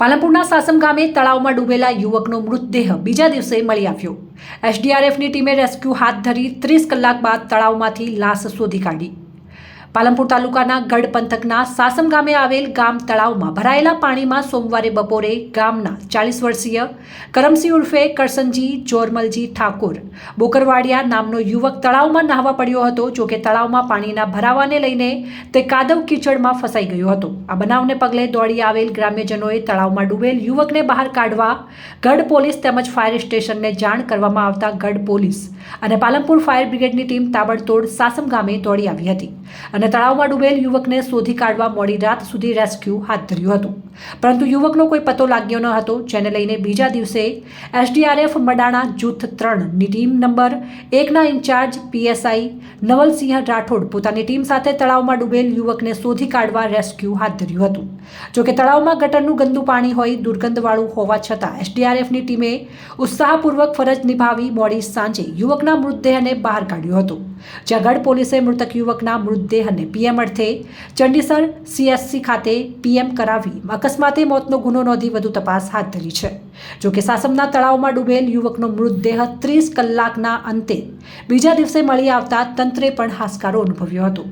પાલનપુરના સાસમ ગામે તળાવમાં ડૂબેલા યુવકનો મૃતદેહ બીજા દિવસે મળી આવ્યો. એસડીઆરએફની ટીમે રેસ્ક્યુ હાથ ધરી ત્રીસ કલાક બાદ તળાવમાંથી લાશ શોધી કાઢી. પાલનપુર તાલુકાના ગઢ પંથકના સાસમ ગામે આવેલ ગામ તળાવમાં ભરાયેલા પાણીમાં સોમવારે બપોરે ગામના ચાલીસ વર્ષીય કરમસિંહ ઉર્ફે કરસનજી જોરમલજી ઠાકોર બોકરવાડિયા નામનો યુવક તળાવમાં નહાવા પડ્યો હતો જોકે તળાવમાં પાણીના ભરાવાને લઈને તે કાદવ કીચડમાં ફસાઈ ગયો હતો. આ બનાવને પગલે દોડી આવેલ ગ્રામ્યજનોએ તળાવમાં ડૂબેલ યુવકને બહાર કાઢવા ગઢ પોલીસ તેમજ ફાયર સ્ટેશનને જાણ કરવામાં આવતા ગઢ પોલીસ અને પાલનપુર ફાયર બ્રિગેડની ટીમ તાબડતોડ સાસમ ગામે દોડી આવી હતી. અને તળાવમાં ડૂબેલ યુવકને શોધી કાઢવા મોડી રાત સુધી રેસ્ક્યુ હાથ ધર્યું હતું. પરંતુ યુવકનો કોઈ પતો લાગ્યો ન હતો, જેને લઈને બીજા દિવસે એસડીઆરએફ મડાણા જૂથ ત્રણની ટીમ નંબર એકના ઇન્ચાર્જ પીએસઆઈ નવલસિંહ રાઠોડ પોતાની ટીમ સાથે તળાવમાં ડૂબેલ યુવકને શોધી કાઢવા રેસ્ક્યુ હાથ ધર્યું હતું. જોકે તળાવમાં ગટરનું ગંદુ પાણી હોય દુર્ગંધવાળું હોવા છતાં એસડીઆરએફની ટીમે ઉત્સાહપૂર્વક ફરજ નિભાવી મોડી સાંજે યુવકના મૃતદેહને બહાર કાઢ્યો હતો. જ્યાં ગઢ પોલીસે મૃતક યુવકના મૃતદેહને પીએમ અર્થે ચંડીસર સીએસસી ખાતે પીએમ કરાવી અકસ્માતે મોતનો ગુનો નોંધી વધુ તપાસ હાથ ધરી છે. જોકે સાસમના તળાવમાં ડૂબેલ યુવકનો મૃતદેહ ત્રીસ કલાકના અંતે બીજા દિવસે મળી આવતા તંત્રે પણ હાશકારો અનુભવ્યો હતો.